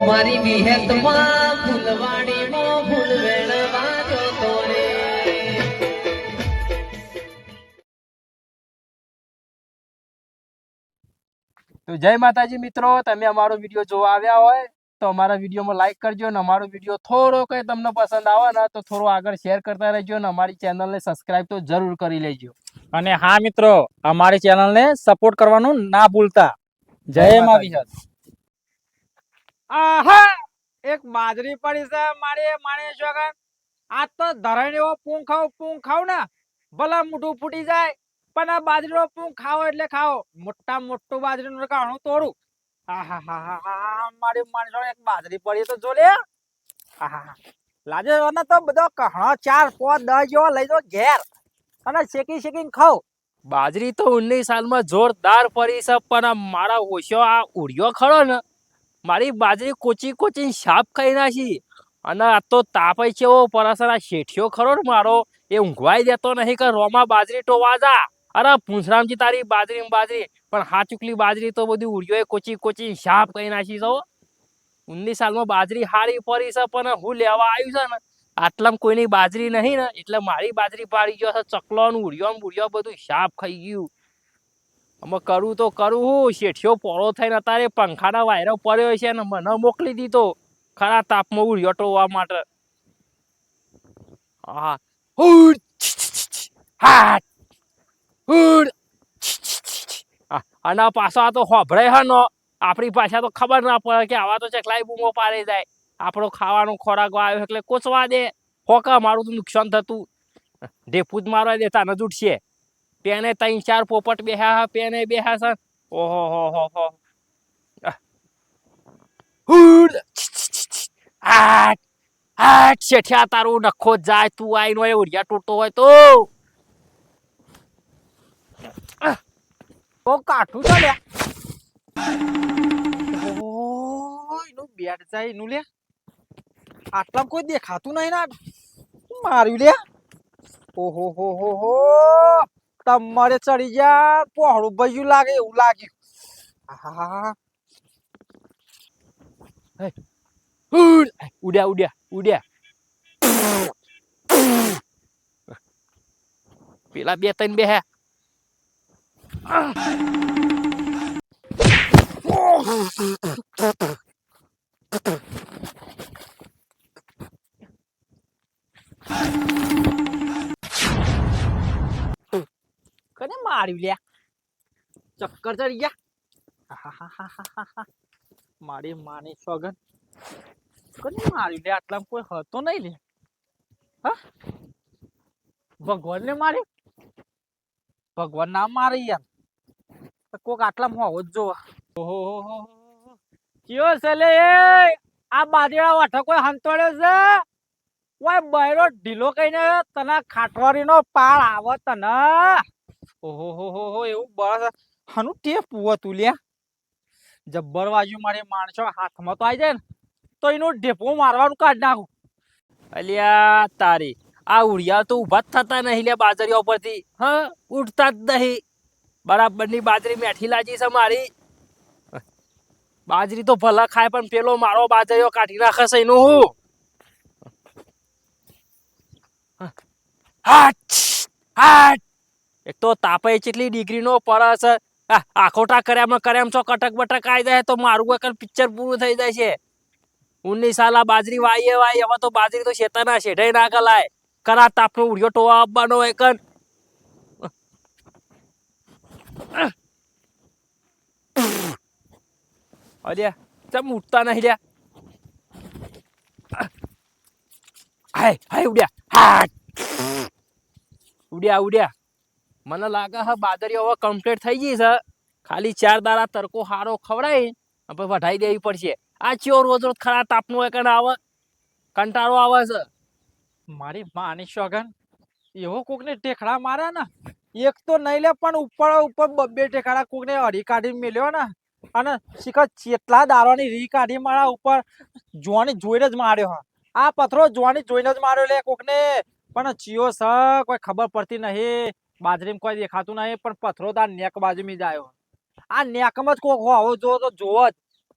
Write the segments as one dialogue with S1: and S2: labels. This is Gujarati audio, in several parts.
S1: મારી વિહેતમાં ફૂલવાડીમાં ફૂલ જતો રે
S2: તો જય માતાજી મિત્રો તમે અમારો વીડિયો જોવા આવ્યા હોય તો અમારા વિડીયોમાં લાઈક કરજો અને અમારો વીડિયો થોડો કંઈ તમને પસંદ આવે ને તો થોડો આગળ શેર કરતા રહેજો અને અમારી ચેનલને સબસ્ક્રાઇબ તો જરૂર કરી લેજો.
S3: અને હા મિત્રો અમારી ચેનલને સપોર્ટ કરવાનું ના ભૂલતા. જય
S2: જય
S3: મા વિહત આહા! એક બાજરી પડી છે મારે માણી છોકન આ તો ધરણીઓ એવો ખાવ પૂંખ ખાવ ને. ભલે મોઢું ફૂટી જાય, પણ આ બાજરીનો પૂંખ ખાવ એટલે ખાવો મોટા મોટું બાજરીનું કાણું તોડું. મારી બાજરી તો જો લે આહાહા. લાજે તો બધો ચાર, પાંચ, દસ લઈ ઘેર. અને શેકી શેકીને ખાવ
S2: બાજરી તો ઉન્નીસ સાલમાં જોરદાર પડી છે, પણ મારા ઓછો આ ઉડ્યો ખરો ને. મારી બાજરી કોચી કોચી સાપ ખાઈ નાખી. અને આ તો તાપય છે એવો પરસર શેઠિયો ખરો ને મારો, એ ઊંઘવાઈ દેતો નહીં કે રોમાં બાજરી ટોવા જા. અરે પૂંછરામજી તારી બાજરી બાજરી, પણ હા ચૂકલી બાજરી તો બધી ઉડ્યો કોચી કોચી સાપ કહી નાખી છો ઉન્નીસ સાલમાં બાજરી હારી પડી છે, પણ હું લેવા આવ્યું છે ને, આટલામાં કોઈની બાજરી નહીં ને, એટલે મારી બાજરી પાડી ગયો છે ચકલો ને ઉડ્યો ને બુડ્યો બધું સાપ ખાઈ ગયું. અમે કરું તો કરું હું, શેઠિયો પોળો થઈને અત્યારે પંખાના વાયરો પડ્યો છે ને મને મોકલી દીધો. ખરા તાપમાં ઉડ્યો ટોવા માટે. અને પાછો આ તો હોભળે હનો આપણી પાછા તો ખબર ના પડે કે આવા તો ચકલાઈ બૂમો પાડી જાય. આપણો ખાવાનો ખોરાક આવ્યો એટલે કોચવા દે. હોકા, મારું તો નુકસાન થતું. ઢેફું જ મારવા દેતા ન ઉઠશે પેને ત્રણ ચાર પોપટ બેહા પેને બેહ્યા છે ઓહો, હો હો હો. આઠ. હાટ શેઠિયા તારું નખો જાય, તું આઈનો એ ઉડિયા તૂટતો હોય તો.
S3: ઓ, કાઠું તો લે ઓયનું બેટ જાય નું લે આટલા કોઈ દેખાતું નહીં ના માર્યું લે ઓહો, હો હો હો. તમારે ચડી ગયા, પહોળું ભજ્યું લાગે એવું લાગ્યું.
S2: હુડ ઉડ્યા ઉડ્યા ઉડ્યા. પેલા બે ત્રણ બેહ્યા
S3: કને માર્યું લે ચક્કર ચડી ગયા. મારી માની સોગન કોને મારી લે આટલા કોઈ હતો નહીં લે હા? ભગવાન ને મારી ભગવાન ના મારી યાર કોક આટલા હોવો જ જોવા. ઓહો કયો છે લે? આ બાજરા વાઠા કોઈ હંતોડ્યો છે? ઓય બૈરો ઢીલો કઈને તને ખાટવારીનો પાળ આવે તને. ઓહો હો હો હો એવું બસ હનું ટેપ હતું લ્યા. જબ્બર બાજુ મારે માણસો હાથમાં તો આવી જાય ને તો એનો ઢેપો મારવાનું કાઢ નાખું.
S2: અલ્યા તારી આ ઉડિયા તો ઊભા જ થતા નહીં લે બાજરીઓ પરથી હ ઉઠતા જ નહીં. બરાબરની બાજરી મેઠી લાજી છે મારી. બાજરી તો ભલા ખાય પણ પેલો મારો બાજરીઓ કાઢી નાખે છે એનું હું. હાટ હાટ એક તો તાપે કેટલી ડિગ્રીનો પરસ, આ, આખોટા કર્યામાં કર્યામાં છો, કટક બટક આવી જાય તો મારું એક પિક્ચર પૂરું થઈ જાય છે. ઉન્નીસ સાલા બાજરી વાઈએ વાઈ હવે તો બાજરી તો શેતાના શેઠાઈ ના કલાય. કરા તાપનો ઉડિયો ટોવા આપવાનો હોય કન. ચમ ઉઠતા નહીં લ્યા. હાય હાય ઉડ્યા. હા ઉડ્યા ઉડ્યા. મને લાગે હા, બાદરીઓ હવે કમ્પ્લીટ થઈ ગઈ છે. ખાલી ચાર દારા તડકો હારો ખવડાવી આપણે વઢાઈ દેવી પડશે. આ ચિયો રોજ રોજ ખરા તાપનો એકણ આવે કંટાળો આવે છે.
S3: મારી માની શોગન એવો કોકને ટેકડા મારે ને? એક તો નહીં લે, પણ ઉપર ઉપર બબ્બે ટેકડા કોકને હરી કાઢી મેલ્યો ને? અને શીખર ચેટલા દારોની રી કાઢી મારા ઉપર જોવાની જોઈને જ માર્યો હા. આ પથરો જોવાની જોઈને જ માર્યો લે કોકને. પણ ચિયો સ, કોઈ ખબર પડતી નહીં. બાજરીમાં કોઈ દેખાતું નહીં, પણ પથરો તાર નેક બાજુ મી આવ્યો. આ નેકમાં જ કોક હોવો જો તો જોવો જ,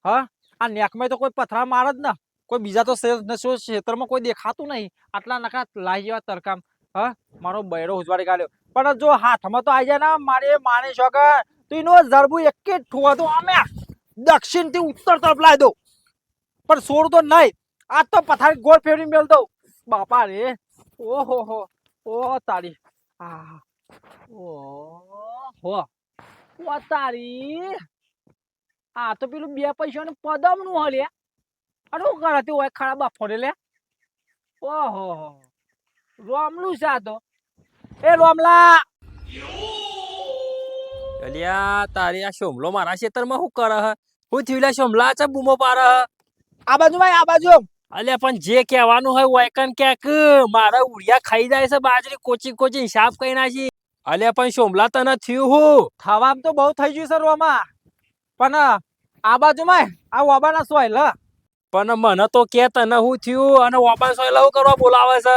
S3: હા? આ નેકમાં તો કોઈ પથરા મારે જ ને. કોઈ બીજા તો શે- શું ક્ષેત્રમાં કોઈ દેખાતું નહીં. આટલા નકા લાઈ જેવા તરકામ હા? મારો બૈરો ઉજવાડી કાઢ્યો. પણ જો હાથમાં તો આવી જાય ને, મારે માની કે તો એનો જરબુ એક જ ઠુવા તો અમે દક્ષિણથી ઉત્તર તરફ લાવી દઉં. પણ છોડ તો નહીં. આ તો પથારી ગોળ ફેરવી મેળ દઉં. બાપા રે. ઓહો હો. ઓ તારી. આ ઓહો ઓ તારી આ તો પેલું બે પૈસાનું પદમનું હલે. અરે હું કરે તું હોય ખરા બાફોડે લે? ઓહો રોમલું છે આ તો. એ રોમલા.
S2: અલ્યા તારી આ શોમલો મારા ખેતરમાં શું કરે હ? હું થયું શોમલા છે બૂમો પાર
S3: આ બાજુ ભાઈ આ બાજુ.
S2: અલ્યા પણ જે કહેવાનું હોય વાયકન ક્યાંક. મારા ઉડિયા ખાઈ જાય છે બાજરી કોચી કોચી હિસાબ કઈ નાખી. અલ્યા પણ શોમલા તને થયું હું?
S3: થવામાં તો બહુ થઈ ગયું સર રોમાં. પણ આ બાજુ માં આ ઓબાના સોયલ હ.
S2: પણ મને તો કે તને હું થયું અને વાપસ સોય લવ કરવા બોલાવે છે.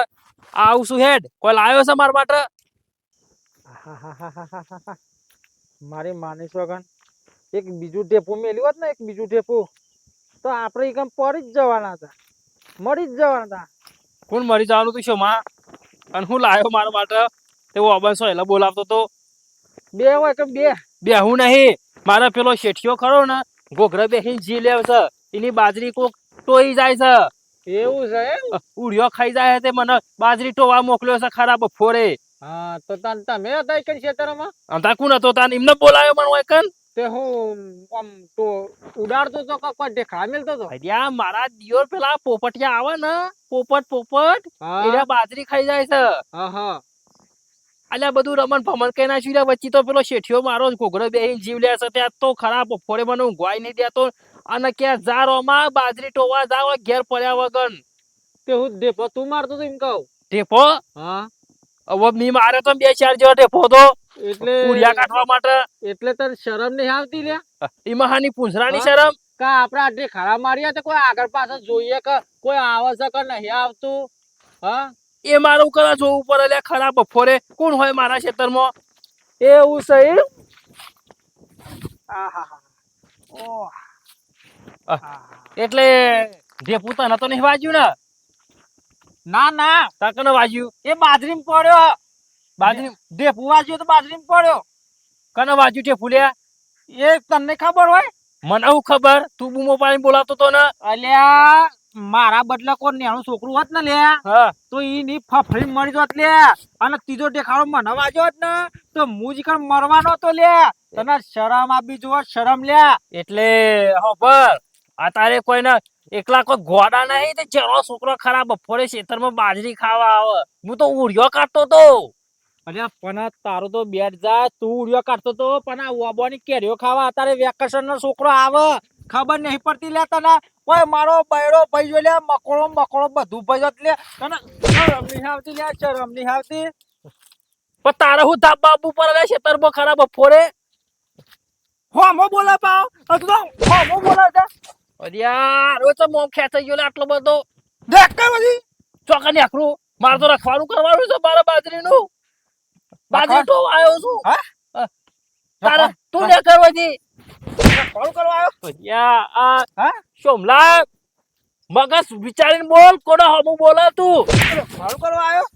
S2: આવું શું હેડ. કોઈ લાવ્યો છે મારા માટે?
S3: મારી માની સોગન એક બીજું ટેપું મેલ્યું હોત ને એક બીજું ટેપું તો આપણે એકમ પડી જ જવાના હતા. મળી જ જવાના હતા.
S2: કોણ મરી જવાનું તું શોમાં અને હું લાવ્યો મારા માટે? તે વાપસ એટલે બોલાવતો તો?
S3: બે હોય કે બે?
S2: બેહું નહીં. મારા પેલો શેઠિયો ખરો ને ઘોઘરા બેસીને જી લેવ છે. એની બાજરી કોક ટોઈ જાય છે.
S3: એવું છે એમ?
S2: ઉડિયો ખાઈ જાય તે મને બાજરી ટોવા મોકલ્યો છે ખરાબ ફોરે
S3: હા તો તન તમે હતા કઈ ક્ષેત્રમાં
S2: અંતા કોણ હતો તાન? એમને બોલાયો મને કન?
S3: તે હું આમ તો ઉડાડતો તો કે કોઈ દેખા મેલતો તો?
S2: અલ્યા મારા દિયોર પેલા પોપટિયા આવે ને પોપટ પોપટ
S3: એ
S2: બાજરી ખાઈ જાય છે.
S3: હા હા.
S2: અલ્યા બધું રમણ ભમણ કઈ નાખ્યું લ્યા. વચ્ચે તો પેલો શેઠિયો મારો ઘોઘરો બે જીવ લે છે ત્યાં તો ખરાબ ફોરે મને ઊંઘવાય નહીં દેતો અને ક્યાં જારોમાં બાજરી ટોવા જાવ ઘેર પડ્યા વગર.
S3: તે હું દેપો તું મારતો એમ કહું.
S2: ટેપો
S3: હા.
S2: હવે મી મારે તો બે ચાર જેવો ટેપો તો.
S3: એટલે
S2: કુડિયા કાઢવા માટે.
S3: એટલે તને શરમ નહીં આવતી લે
S2: એમાં હાની પૂંછરાની શરમ?
S3: કા આપણે આટલી ખરા માર્યા તો કોઈ આગળ પાછળ જોઈએ કે કોઈ આવે છે કે નહીં આવતું? હા?
S2: એ મારું કરા જોવું પડે એટલે ખરા બફોરે. કોણ હોય મારા ખેતરમાં?
S3: એવું.
S2: આહ. એટલે જે પોતાના તો નહીં વાજ્યું ને?
S3: ના ના.
S2: તાકને વાજ્યું?
S3: એ બાજરીમાં પડ્યો.
S2: બાજરી
S3: ઢેપુ વાગ્યો તો બાજરીમાં પડ્યો.
S2: કને વાજ્યું છે ફૂલ્યા?
S3: એ તને ખબર હોય?
S2: મને હું ખબર. તું બૂમો પાણી બોલાવતો તો ને?
S3: અલ્યા મારા બદલા કોઈ નેણું છોકરું હોત ને લે તો એની ફફડી મળી જોત લે. અને ત્રીજો દેખાડો મને વાગ્યો ને તો હું જ કણ મરવાનો તો લે. તને શરમ આપી જો શરમ લે.
S2: એટલે હોબર આ તારે કોઈને એકલા કોઈ ગોડા નહીં તે ચેરો છોકરો ખરાબ બપોરે ખેતરમાં બાજરી ખાવા આવે. હું તો ઉડિયો કાઢતો તો.
S3: અરે પણ તારો તો બેટ જાય તું ઉડિયો કાઢતો તો પણ આ ઓબોની કેરીઓ ખાવા અત્યારે વેકેશન નો છોકરો આવે. ખબર નહીં પડતી લે તને. ઓય મારો બૈરો ભાઈ જો લે મકોડો મકોડો બધું ભાઈ જોત લે. તને શરમ નહીં આવતી લે શરમ નહીં આવતી.
S2: પણ તારે હું ધાબ બાબુ પર લે ખેતરમાં ખરાબ બપોરે
S3: હોમો બોલા પાવ. તું તો હોમો બોલા છે.
S2: યાર ઓ તો મોમ ખેંચાઈ ગયો આટલો બધો.
S3: દેખ કે બધી
S2: ચોકન આખરું. મારે તો રખવાનું કરવાનું છે મારા બાજરીનું. બાજરી તો આવ્યો છું.
S3: હા?
S2: હા. તારે તું ને કરવાથી
S3: કોલ કરવા આવ્યો
S2: અલ્યા આ
S3: હા?
S2: સોમલા મગજ વિચારીને બોલ કોને હમુ બોલો તું.
S3: કોલ કરવા આવ્યો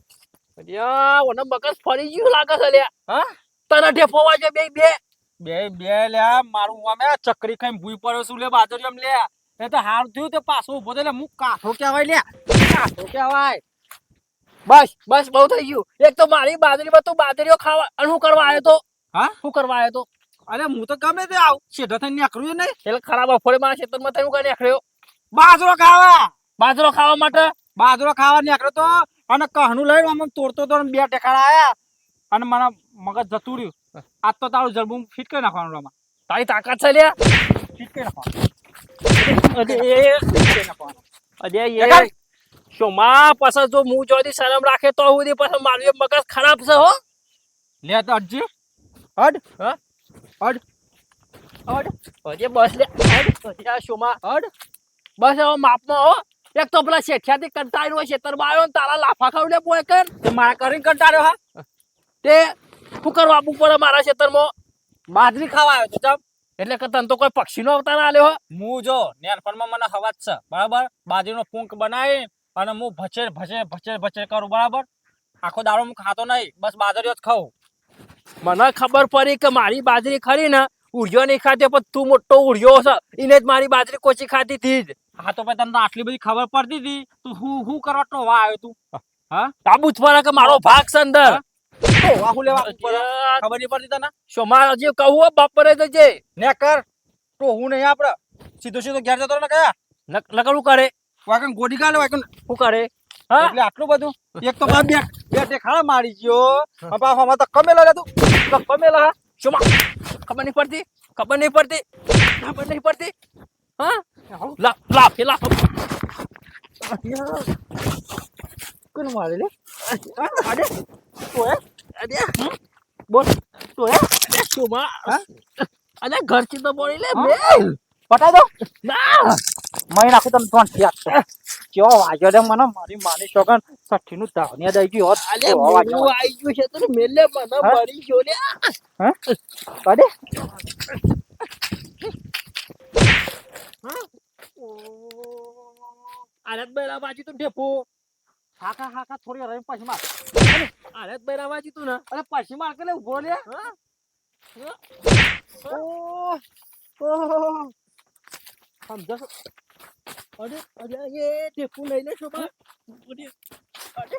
S2: અલ્યા ઓને મગજ ફરી ગયું લાગે છે લ્યા.
S3: હા?
S2: તને ઢેફો વાગે બે બે.
S3: બે બે લ્યા મારું અમે ચકરી ખાઈને ભૂઈ પડ્યો છું લે બાજરી એમ લે એ તો હાર થયું તે પાછો ઊભો થયો હું કાઠો કહેવાય લે કાઠો કહેવાય.
S2: બસ બસ બહુ થઈ ગયું. એક તો મારી બાજરીમાં તું બાજરીઓ ખાવા અને હું કરવા આવ્યો તો?
S3: હા?
S2: શું કરવા આવ્યો તો?
S3: અરે હું તો ગમે તે આવું. સીધો થઈને નીકળ્યું નહીં.
S2: એટલે ખરાબ અફોડે મારા ખેતરમાં થયું કઈ નીકળ્યો?
S3: બાજરો ખાવા.
S2: બાજરો ખાવા માટે?
S3: બાજરો ખાવા નીકળ્યો તો અને કહનું લઈને આમ તોડતો તો બે ટેકાડા આયા. અને મને મગજ જતું રહ્યું. આજ તો તારું જરબું ફિટ કરી નાખવાનું રમા.
S2: તારી તાકાત છે લે
S3: ફિટ કરી નાખવાનું.
S2: અરે
S3: ફિટ કરી નાખવાનું.
S2: અરે એ શોમાં પછી જો હું જોડી શરમ રાખે તો સુધી પછી મારું એ મગજ ખરાબ છે હો.
S3: લે તો અડજી અડ
S2: હા? લાફા ખાવ લે.
S3: તે મારા કરીને કંટાળ્યો, હા.
S2: તે પડે મારા ખેતરમાં
S3: બાજરી ખાવા આવ્યો તો
S2: એટલે કે તો કોઈ પક્ષીનો અવતાર આલ્યો, હો.
S3: જો નેરપણમાં મને હવા છે, બરાબર? બાજરીનો પૂંક બનાવી અને હું ભચેર ભચેર ભચેર ભચેર કરું, બરાબર? આખો દાડો હું ખાતો નહીં, બસ બાજરીઓ જ ખાઉં.
S2: મને ખબર પડી કે મારી બાજરી ખરી ને ઉડ્યો નહીં ખાતી પણ તું મોટો ઉડ્યો છે એને જ મારી બાજરી કોચી ખાતી હતી જ.
S3: હા તો ભાઈ તને આટલી બધી ખબર પડતી હતી તું હું હું કરવા ટોવા આવ્યો તું?
S2: તાબૂત પર કે મારો ભાગ છે અંદર?
S3: હું? લેવા ખબર નહીં પડતી તને?
S2: શોમા હજી કહું હો બપોરે તો જે.
S3: ને કર. ટોહું નહીં આપડે. સીધો સીધો ઘેર જતો ને કયા?
S2: નકલું કરે.
S3: વાકન ગોડી કાલે વાકન
S2: શું કરે? હા
S3: એટલે આટલું બધું? એક તો બે બે ટેખાડા મારી ગયો. બાપા હમણાં તો કમેલા લે તું.
S2: કમેલા ચોમા ખબર નહીં પડતી? ખબર નહીં પડતી? ખબર નહીં પડતી? હા? લા લા પેલા
S3: કોણ મારે લે?
S2: અરે તોય અરે. બોલ. તોય અરે શોમા અરે ઘરથી તો બોલી લે મેલ
S3: પટાઈ દો. મહી નાખું તને ત્રણ થયા કેવો વાગ્યો રે મને? મારી માની છોકન સઠ્ઠી નું ધાવનિયા દઈ ગયું. હોત
S2: અલે બોલું આઈ ગયું છે તો મેલે મને
S3: હા?
S2: મરી ગયો લે.
S3: કાઢે
S2: આરત બેરા બાજી તું ઢેપો.
S3: હાકા હાકા થોડી રહીને પછી માર.
S2: આરત બેરા બાજી તું ને.
S3: અરે પછી માર કે લે ઊભો લે
S2: હા?
S3: ઓ ઓહ.
S2: સમજો છો? અરે અરે એ ઢેપુ લઈ લે શોભા અરે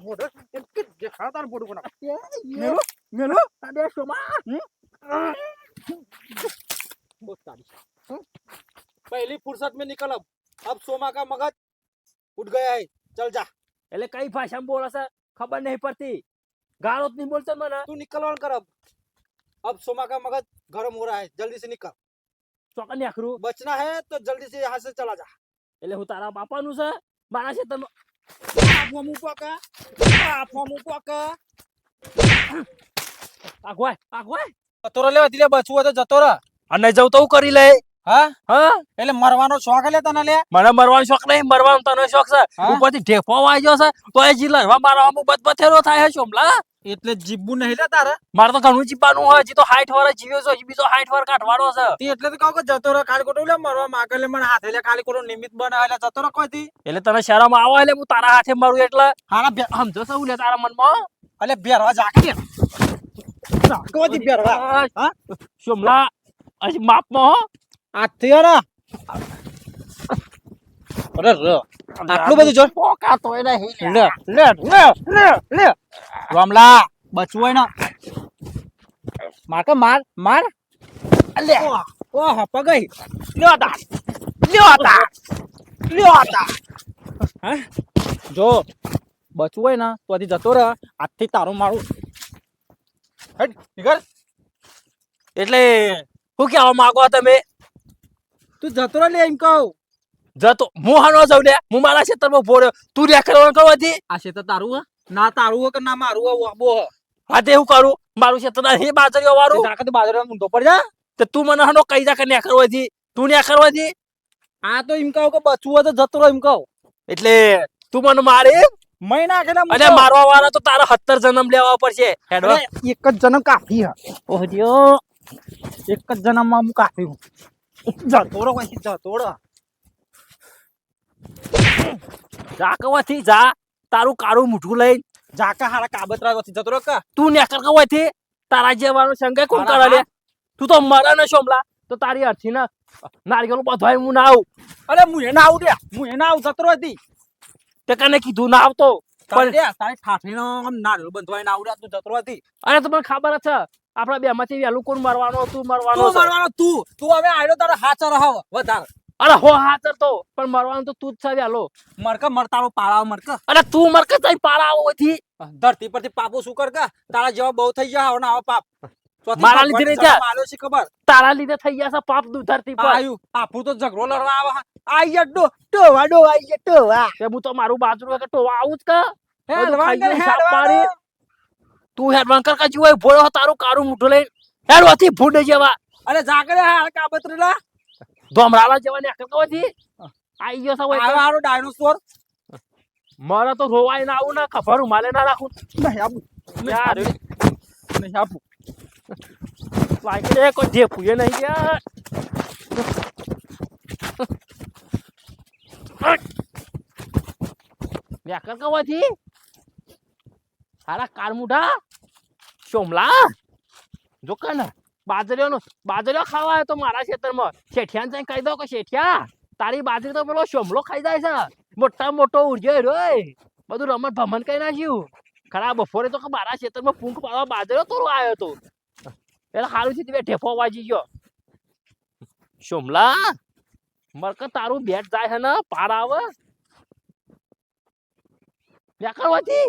S3: મોઢો એમ કે દેખાડા તાર મોઢું કોના
S2: મેલો
S3: મેલો મેલો
S2: અરે શોભા
S3: बहुत तारीफ पहली फुर्सत में निकल अब अब सोमा का मगज उठ गया है चल जा
S2: એટલે કઈ ભાષામાં બોલે છે ખબર નહીં પડતી ગાળો જ નહીં બોલતો મને
S3: तू निकल और कर अब अब सोमा का मगज गर्म हो रहा है जल्दी से निकल
S2: ચોકન આખરું
S3: બચના હે તો જલ્દી સે યહાં સે ચલા જા
S2: એટલે હું તારા બાપાનું છે મારા છે
S3: તમે આપવા મૂકો કા આપવા મૂકો કા
S2: આગવાય આગવાય
S3: જતો રે લેવા દિલે બચવું તો જતો રે
S2: અને જવું તો કરી લે
S3: હા
S2: હા
S3: એટલે મરવાનો શોખ લે તને લે
S2: મને મરવાનો શોખ નહીં મરવાનો તને શોખ છે ઉપરથી ઢેફો વાગ્યો છે તો એ જીલર મારા બત બથેરો થાય છે શોમલા
S3: એટલે જીબુ નહીં લે તારે?
S2: મારે તો ઘણું જીવવાનું હોય હજી તો હાઈટ વાર જીવ્યો છે હજી બીજો હાઈટ વાર કાઢવાનો છે.
S3: તે એટલે તો કહું કે જતો રહો ખાલી ખોટું લે મરવા માંગે લે મને હાથે લે ખાલી કોટો નિમિત બને એટલે જતો રહે કોઈ
S2: એટલે તને શરમ આવે એટલે હું તારા હાથે મારું એટલે?
S3: હારા
S2: સમજો છો લે તારા મનમાં.
S3: એટલે બેરવા જાકે દી બેરવા હા?
S2: શોમલા હજી માપમાં હો.
S3: હે ને અરે ર. આટલું બધું જો.
S2: પોકા તોય નહીં
S3: લે લે લે લે લે. રામલા બચવું ને. માર કે માર માર.
S2: લે.
S3: ઓહ. પગઈ.
S2: લ્યો તા. લ્યો તા. લ્યો તા.
S3: હે? જો બચવું હોય ને તો હજી જતો રહે. આજથી તારું મારું. હેડ નીકળ
S2: એટલે શું કહેવા માંગો તમે?
S3: તું જતો રહે એમ કહું.
S2: જતો હું હાનો જાઉં લે હું મારા ક્ષેત્રમાં રહ્યો. તું રહ્યા કરવાનું કરવાથી
S3: આ છે તારું હે? ના તારું હે કે ના મારું હે વાબો હે.
S2: હા તે હું કરું? મારું ક્ષેત્ર હે બાજરીઓ વાળું.
S3: તાકાત બાજરીઓ ઊંધો પડ જા.
S2: તે તું મને હાનો કઈ જા કે ન્યા કરવાથી તું ન્યા કરવાથી
S3: આ તો એમ કહું કે બચવું હોય તો જતો રહો એમ કહું.
S2: એટલે તું મને મારે
S3: મહિના કે
S2: અરે મારવા વાળા તો તારા સત્તર જન્મ લેવા પડશે.
S3: એક જ જન્મ કાફી હે. ઓહ્યો એક જ જન્મમાં હું કાફી હું. જતો રહો જતો રહો.
S2: જા કવાથી જા. તારું કાળું મૂઠું લઈ
S3: જાકા હારા કાબતરા વચ્ચે જતો રહો કા?
S2: તું નેકર કવાથી? તારા જેવાનો સંગે કોણ કરે લે? તું તો મરા ન શોમલા. તો તારી અર્થી ના નારિયેળ બધવાય હું ના આવું.
S3: અરે હું એ ના આવું દે. હું એ ના આવું જતો હતી.
S2: તે કને કીધું ના આવતો.
S3: પણ તારી ઠાઠીનો આમ નારિયેળ બંધવાય ના આવડ્યા તું જતો હતી.
S2: અને તમને ખબર છે. આપણા બે માંથી વેલું કોણ મરવાનો તું મરવાનો
S3: તું. મારવાનો તું તું હવે આવ્યો તારો હાથ રહો વધારે.
S2: અરે હો હા તો. પણ મરવાનું તો તું જ છે હાલો
S3: મરક મરતારો પાળાવ મરકા.
S2: અરે તું મરક તઈ પારા આવો થી
S3: ધરતી પરથી પાપો શું કર કા તારા જેવા બહુ થઈ ગયા હવે આવો પાપ.
S2: મારા લીધે નહીં થયા.
S3: આલ્યો છે ખબર?
S2: તારા લીધે થઈ ગયા છે પાપ ધરતી પર.
S3: આયુ પાપુ તો ઝઘડો લડવા આવા આઈ ડો ટોવા ડો આઈ ટોવા.
S2: કે હું તો મારું બાજુ કે ટોવા આવું જ કે? હે તું હેડવાન કર કા જીવાય ભોળો તારું કારું મુઠો લઈ હેડવાથી ભૂંડ જેવા.
S3: અરે જાકરે હાલ કાબતરેલા
S2: ધોમરાલા જેવા ને કોથી આઈ ગયો
S3: આવે
S2: હોય
S3: હારો ડાયનોસોર
S2: મારે તો રોવાય ના આવું ના ખબર માલે ના રાખું.
S3: નહીં આપું.
S2: યાર.
S3: નહીં આપું.
S2: વાંકડે કોઈ ઢેફુએ નહીં યાર વ્યાકર કવાથી હારા કારમુઢા? સોમલા જોકા કને બાજરીઓનો, બાજરીઓ ખાવા આવ્યો તો મારા ખેતરમાં. શેઠિયાને જઈને કહી દો કે શેઠિયા, તારી બાજરી તો પેલો શોમલો ખાઈ જાય છે. મોટા મોટો ઉર્જો રોય બધું રમત ભમણ કઈ નાખ્યું. ખરા, બપોરે તો મારા ખેતરમાં પૂંખ પાડવા બાજરો તોરો આવ્યો હતો. એટલે સારું છે તે ઢેફો વાજી ગયો. શોમલા મરક તારું બેટ જાય છે ને, પાર આવે. વ્યાકરવાથી